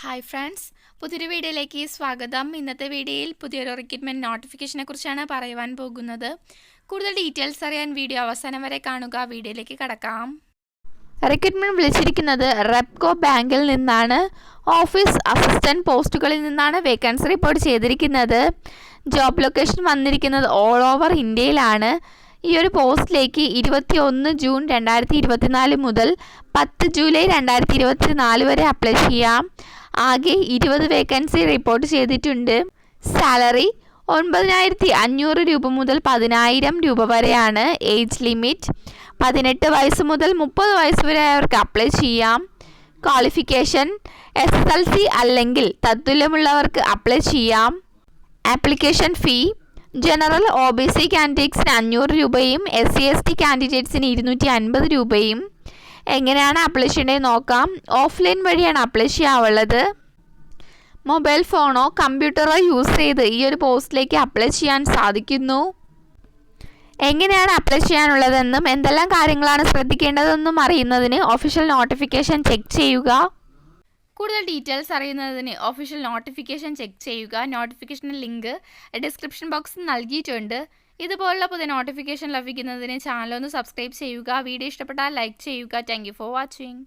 Hi friends പുതിയൊരു വീഡിയോയിലേക്ക് സ്വാഗതം. ഇന്നത്തെ വീഡിയോയിൽ പുതിയൊരു റിക്രൂട്ട്മെന്റ് നോട്ടിഫിക്കേഷനെ കുറിച്ചാണ് പറയുവാൻ പോകുന്നത്. കൂടുതൽ ഡീറ്റെയിൽസ് അറിയാൻ വീഡിയോ അവസാനം വരെ കാണുക. വീഡിയോയിലേക്ക് കടക്കാം. റിക്രൂട്ട്മെന്റ് വിളിച്ചിരിക്കുന്നത് റെപ്കോ ബാങ്കിൽ നിന്നാണ്. ഓഫീസ് അസിസ്റ്റന്റ് പോസ്റ്റുകളിൽ നിന്നാണ് വേക്കൻസി റിപ്പോർട്ട് ചെയ്തിരിക്കുന്നത്. ജോബ് ലൊക്കേഷൻ വന്നിരിക്കുന്നത് ഓൾ ഓവർ ഇന്ത്യയിലാണ്. ഈ ഒരു പോസ്റ്റിലേക്ക് ഇരുപത്തി ഒന്ന് ജൂൺ രണ്ടായിരത്തി ഇരുപത്തിനാല് മുതൽ പത്ത് ജൂലൈ രണ്ടായിരത്തി ഇരുപത്തി നാല് വരെ അപ്ലൈ ചെയ്യാം. ആകെ ഇരുപത് വേക്കൻസി റിപ്പോർട്ട് ചെയ്തിട്ടുണ്ട്. സാലറി ഒൻപതിനായിരത്തി അഞ്ഞൂറ് രൂപ മുതൽ പതിനായിരം രൂപ വരെയാണ് ഏജ് ലിമിറ്റ് പതിനെട്ട് വയസ്സ് മുതൽ മുപ്പത് വയസ്സ് വരെ അവർക്ക് അപ്ലൈ ചെയ്യാം. Qualification S S L C അല്ലെങ്കിൽ തത്തുല്യമുള്ളവർക്ക് അപ്ലൈ ചെയ്യാം. Application fee general O B C കാൻഡിഡേറ്റ്സിന് അഞ്ഞൂറ് രൂപയും എസ് സി എസ് ടി കാൻഡിഡേറ്റ്സിന് ഇരുന്നൂറ്റി അൻപത് രൂപയും. എങ്ങനെയാണ് അപ്ലൈ ചെയ്യേണ്ടത് നോക്കാം? ഓഫ്ലൈൻ വഴിയാണ് അപ്ലൈ ചെയ്യാവുള്ളത്. മൊബൈൽ ഫോണോ കമ്പ്യൂട്ടറോ യൂസ് ചെയ്ത് ഈ ഒരു പോസ്റ്റിലേക്ക് അപ്ലൈ ചെയ്യാൻ സാധിക്കുന്നു. എങ്ങനെയാണ് അപ്ലൈ ചെയ്യാനുള്ളതെന്നും എന്തെല്ലാം കാര്യങ്ങളാണ് ശ്രദ്ധിക്കേണ്ടതെന്നും അറിയുന്നതിന് ഒഫീഷ്യൽ നോട്ടിഫിക്കേഷൻ ചെക്ക് ചെയ്യുക. കൂടുതൽ ഡീറ്റെയിൽസ് അറിയുന്നതിന് ഒഫീഷ്യൽ നോട്ടിഫിക്കേഷൻ ചെക്ക് ചെയ്യുക. നോട്ടിഫിക്കേഷൻ ലിങ്ക് ഡിസ്ക്രിപ്ഷൻ ബോക്സിൽ നൽകിയിട്ടുണ്ട്. ഇതുപോലുള്ള പുതിയ നോട്ടിഫിക്കേഷൻ ലഭിക്കുന്നതിന് ചാനൽ ഒന്ന് സബ്സ്ക്രൈബ് ചെയ്യുക. വീഡിയോ ഇഷ്ടപ്പെട്ടാൽ ലൈക്ക് ചെയ്യുക. Thank for watching